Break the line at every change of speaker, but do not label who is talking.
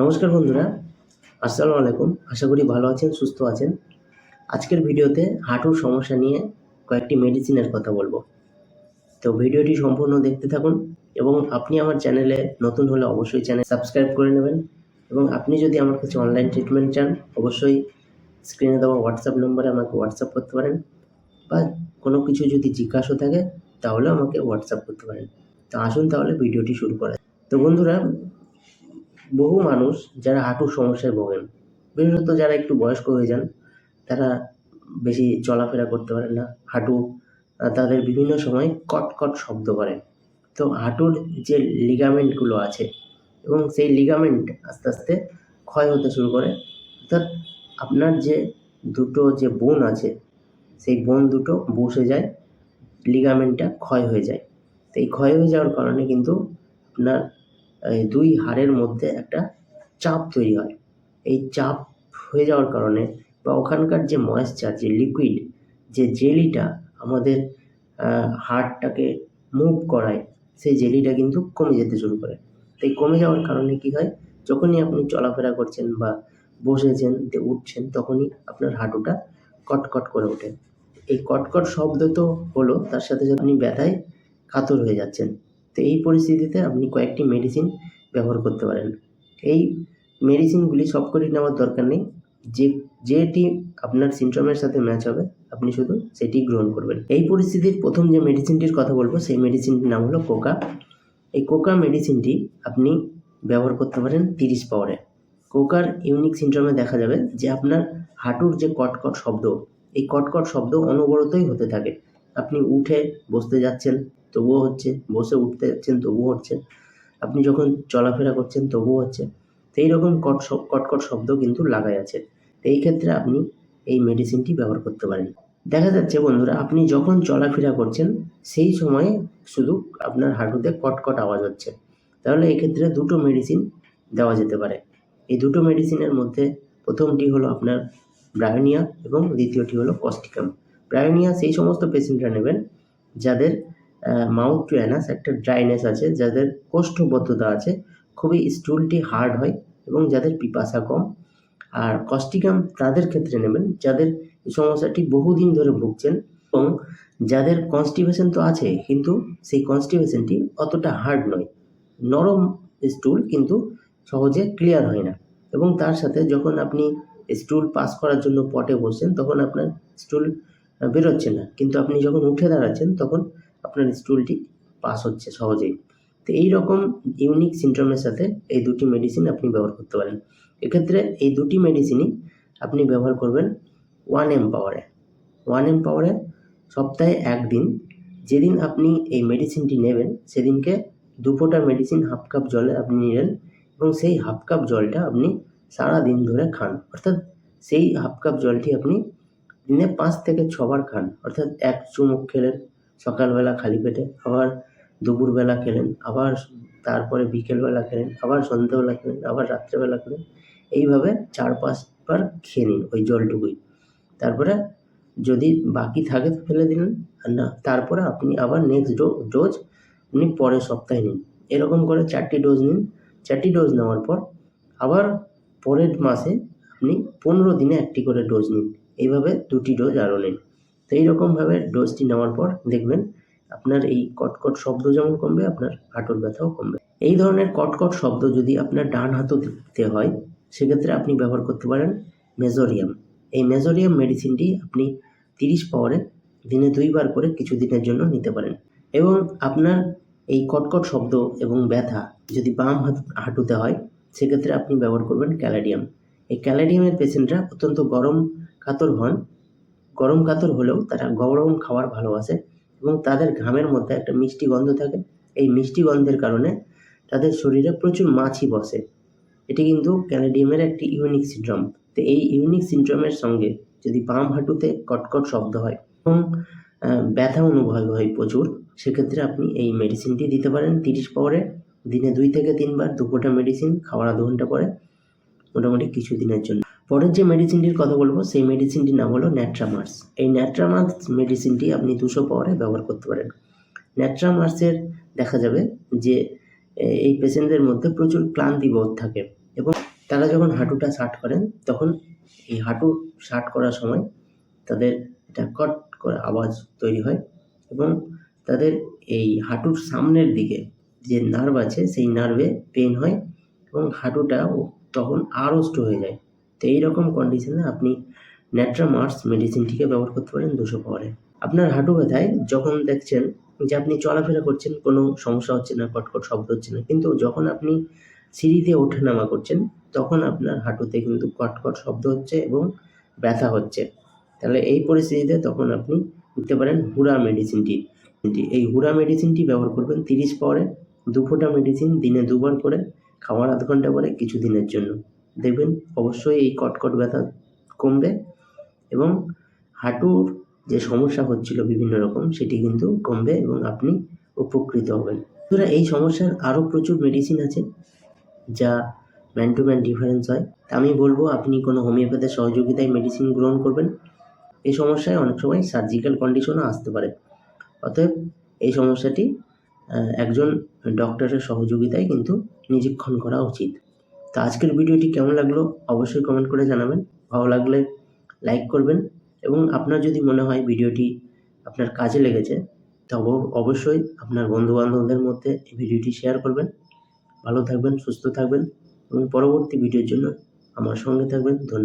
নমস্কার বন্ধুরা, আসসালামু আলাইকুম। আশা করি ভালো আছেন, সুস্থ আছেন। আজকের ভিডিওতে হাঁটুর সমস্যা নিয়ে কয়েকটি মেডিসিনের কথা বলব। তো ভিডিওটি সম্পূর্ণ দেখতে থাকুন এবং আপনি আমার চ্যানেলে নতুন হলে অবশ্যই চ্যানেল সাবস্ক্রাইব করে নেবেন এবং আপনি যদি আমার কাছে অনলাইন ট্রিটমেন্ট চান, অবশ্যই স্ক্রিনে দেওয়া হোয়াটসঅ্যাপ নম্বরে আমাকে হোয়াটসঅ্যাপ করতে পারেন বা কোনো কিছু যদি জিজ্ঞাসা থাকে, তাহলে আমাকে হোয়াটসঅ্যাপ করতে পারেন। তো আসুন তাহলে ভিডিওটি শুরু করা। তো বন্ধুরা বহু মানুষ যারা হাঁটুর সমস্যায় ভোগেন, বিশেষত যারা একটু বয়স্ক হয়ে যান, তারা বেশি চলাফেরা করতে পারেন না, হাঁটু তাদের বিভিন্ন সময় কট কট শব্দ করে। তো হাঁটুর যে লিগামেন্টগুলো আছে এবং সেই লিগামেন্ট আস্তে আস্তে ক্ষয় হতে শুরু করে, অর্থাৎ আপনার যে দুটো যে বোন আছে, সেই বোন দুটো বসে যায়, লিগামেন্টটা ক্ষয় হয়ে যায়। তো এই ক্ষয় হয়ে যাওয়ার কারণে কিন্তু আপনার দুই হাড়ের মধ্যে একটা চাপ তৈরি হয়। এই চাপ হয়ে যাওয়ার কারণে বা ওখানকার যে ময়েশ্চার যে লিকুইড যে জেলিটা আমাদের হাড়টাকে মুভ করায়, সেই জেলিটা কিন্তু কমে যেতে শুরু করে। তাই কমে যাওয়ার কারণে কি হয়? যখনই আপনি চলাফেরা করছেন বা বসেছেন উঠছেন, তখনই আপনার হাঁটুটা কটকট করে ওঠে। এই কটকট শব্দ তো হলো, তার সাথে সাথে আপনি ব্যথায় কাতর হয়ে যাচ্ছেন। তো এই পরিস্থিতিতে আপনি কয়েকটি মেডিসিন ব্যবহার করতে পারেন। এই মেডিসিনগুলি সবকটি নেওয়ার দরকার নেই। যে, যেটি আপনার সিমটমের সাথে ম্যাচ হবে, আপনি শুধু সেটি গ্রহণ করবেন। এই পরিস্থিতির প্রথম যে মেডিসিনটির কথা বলব, সেই মেডিসিনটির নাম হলো কোকা এই কোকা মেডিসিনটি আপনি ব্যবহার করতে পারেন তিরিশ পাওয়ারে কোকার ইউনিক সিমটমে দেখা যাবে যে আপনার হাঁটুর যে কটকট শব্দ, এই কটকট শব্দ অনবরতই হতে থাকে। আপনি উঠে বসতে যাচ্ছেন তবুও হচ্ছে, বসে উঠতে যাচ্ছেন, তবুও হচ্ছে। আপনি যখন চলাফেরা করছেন, তবুও হচ্ছে। তো এইরকম কট কটকট শব্দ কিন্তু লাগাই আছে। তো এই ক্ষেত্রে আপনি এই মেডিসিনটি ব্যবহার করতে পারেন। দেখা যাচ্ছে বন্ধুরা, আপনি যখন চলাফেরা করছেন, সেই সময়ে শুধু আপনার হাঁটুতে কটকট আওয়াজ হচ্ছে। তাহলে এক্ষেত্রে দুটো মেডিসিন দেওয়া যেতে পারে। এই দুটো মেডিসিনের মধ্যে প্রথমটি হলো আপনার ব্রায়োনিয়া এবং দ্বিতীয়টি হলো কস্টিকাম ব্রায়োনিয়া সেই সমস্ত পেশেন্টরা নেবেন যাদের মাউথ টু অ্যানাস একটা ড্রাইনেস আছে, যাদের কোষ্ঠবদ্ধতা আছে, খুবই স্টুলটি হার্ড হয় এবং যাদের পিপাসা কম। আর কস্টিকাম তাদের ক্ষেত্রে নেবেন, যাদের সমস্যাটি বহুদিন ধরে ভুগছেন এবং যাদের কনস্টিভেশন তো আছে, কিন্তু সেই কনস্টিভেশনটি অতটা হার্ড নয়। নরম স্টুল কিন্তু সহজে ক্লিয়ার হয় না। এবং তার সাথে যখন আপনি স্টুল পাস করার জন্য পটে বসছেন, তখন আপনার স্টুল বেরোচ্ছে না। কিন্তু আপনি যখন উঠে দাঁড়াচ্ছেন, তখন আপনার স্টুলটি পাস হচ্ছে সহজেই। তো এই রকম ইউনিক সিমটমের সাথে এই দুটি মেডিসিন আপনি ব্যবহার করতে পারেন। এক্ষেত্রে এই দুটি মেডিসিনই আপনি ব্যবহার করবেন ওয়ান এম পাওয়ারে ওয়ান এম পাওয়ারে সপ্তাহে একদিন, যেদিন আপনি এই মেডিসিনটি নেবেন, সেদিনকে দু ফোঁটা মেডিসিন হাফ কাপ জলে আপনি নিলেন এবং সেই হাফ কাপ জলটা আপনি সারা দিন ধরে খান। অর্থাৎ সেই হাফ কাপ জলটি আপনি দিনে পাঁচ থেকে ছবার খান। অর্থাৎ এক চুমুক খেলেন। সকালবেলা খালি পেটে, আবার দুপুরবেলা খেলেন, আবার তারপরে বিকেলবেলা খেলেন, আবার সন্ধ্যেবেলা খেলেন, আবার রাত্রেবেলা খেলেন। এইভাবে চার পাঁচবার খেয়ে নিন ওই জলটুকুই। তারপরে যদি বাকি থাকে ফেলে দিন আর না, তারপরে আপনি আবার নেক্সট ডোজ আপনি পরের সপ্তাহে নিন। এরকম করে চারটি ডোজ নিন। চারটি ডোজ নেওয়ার পর আবার পরের মাসে আপনি পনেরো দিনে একটি করে ডোজ নিন। এইভাবে দুটি ডোজ আরও নিন। তো এইরকমভাবে ডোজটি নেওয়ার পর দেখবেন আপনার এই কটকট শব্দ যেমন কমবে, আপনার হাঁটুর ব্যথাও কমবে। এই ধরনের কটকট শব্দ যদি আপনার ডান হাতুতে হয়, সেক্ষেত্রে আপনি ব্যবহার করতে পারেন মেজোরিয়াম। এই মেজোরিয়াম মেডিসিনটি আপনি তিরিশ পাওয়ারে দিনে দুইবার করে কিছু দিনের জন্য নিতে পারেন। এবং আপনার এই কটকট শব্দ এবং ব্যথা যদি বাম হাত, হাঁটুতে হয়, সেক্ষেত্রে আপনি ব্যবহার করবেন ক্যালাডিয়াম। এই ক্যালাডিয়ামের পেশেন্টরা অত্যন্ত গরম, কাতর হন। গরম কাতর হলেও তারা গরম খাবার ভালোবাসে এবং তাদের ঘামের মধ্যে একটা মিষ্টি গন্ধ থাকে। এই মিষ্টি গন্ধের কারণে তাদের শরীরে প্রচুর মাছি বসে। এটি কিন্তু ক্যানাডিয়ামের একটি ইউনিক সিনড্রোম। তো এই ইউনিক সিনড্রোমের সঙ্গে যদি বাম হাঁটুতে কটকট শব্দ হয় এবং ব্যথা অনুভব হয় প্রচুর, সেক্ষেত্রে আপনি এই মেডিসিনটি দিতে পারেন। তিরিশ পাওয়ারে দিনে দুই থেকে তিনবার দুপুরটা মেডিসিন খাওয়ার আধ ঘণ্টা পরে। মোটামুটি কিছু দিনের জন্য। পরের যে মেডিসিনটির কথা বলব, সেই মেডিসিনটির নাম হলো ন্যাট্রামার্স এই ন্যাট্রামার্স মেডিসিনটি আপনি দুশো পাওয়ারে ব্যবহার করতে পারেন। ন্যাট্রামার্সের দেখা যাবে যে এই পেশেন্টদের মধ্যে প্রচুর ক্লান্তি বোধ থাকে এবং তারা যখন হাঁটুটা শার্ট করেন, তখন এই হাঁটু শার্ট করার সময় তাদের একটা কট করে আওয়াজ তৈরি হয় এবং তাদের এই হাঁটুর সামনের দিকে যে নার্ভ আছে, সেই নার্ভে পেন হয় এবং হাঁটুটা তখন আড়ষ্ট হয়ে যায়। তো এইরকম কন্ডিশনে আপনি ন্যাট্রামার্স মেডিসিনটিকে ব্যবহার করতে পারেন দুশো পাওয়ারে। আপনার হাঁটু ব্যথায় যখন দেখছেন যে আপনি চলাফেরা করছেন, কোনো সমস্যা হচ্ছে না, কটকট শব্দ হচ্ছে না, কিন্তু যখন আপনি সিঁড়িতে ওঠানামা করছেন, তখন আপনার হাঁটুতে কিন্তু কটকট শব্দ হচ্ছে এবং ব্যথা হচ্ছে। তাহলে এই পরিস্থিতিতে তখন আপনি নিতে পারেন হুরা মেডিসিনটি এই হুরা মেডিসিনটি ব্যবহার করবেন তিরিশ পাওয়ারে দু ফোঁটা মেডিসিন দিনে দুবার করে খাওয়ার আধ ঘণ্টা পরে কিছু দিনের জন্য। দেখবেন অবশ্যই এই কটকট ব্যথা কমবে এবং হাঁটুর যে সমস্যা হচ্ছিল বিভিন্ন রকম, সেটি কিন্তু কমবে এবং আপনি উপকৃত হবেন। বন্ধুরা, এই সমস্যার আরও প্রচুর মেডিসিন আছে যা ম্যান টু ম্যান ডিফারেন্স হয়। তা আমি বলব, আপনি কোনো হোমিওপ্যাথের সহযোগিতায় মেডিসিন গ্রহণ করবেন। এই সমস্যায় অনেক সময় সার্জিক্যাল কন্ডিশনও আসতে পারে। অতএব এই সমস্যাটি একজন ডক্টরের সহযোগিতায় কিন্তু নিরীক্ষণ করা উচিত। তো আজকের ভিডিওটি কেমন লাগল অবশ্যই কমেন্ট করে জানাবেন। ভালো লাগলে লাইক করবেন এবং আপনার যদি মনে হয় ভিডিওটি আপনার কাজে লেগেছে, তবে অবশ্যই আপনার বন্ধু বান্ধবদের মধ্যে এই ভিডিওটি শেয়ার করবেন। ভালো থাকবেন, সুস্থ থাকবেন এবং পরবর্তী ভিডিওর জন্য আমার সঙ্গে থাকবেন। ধন্যবাদ।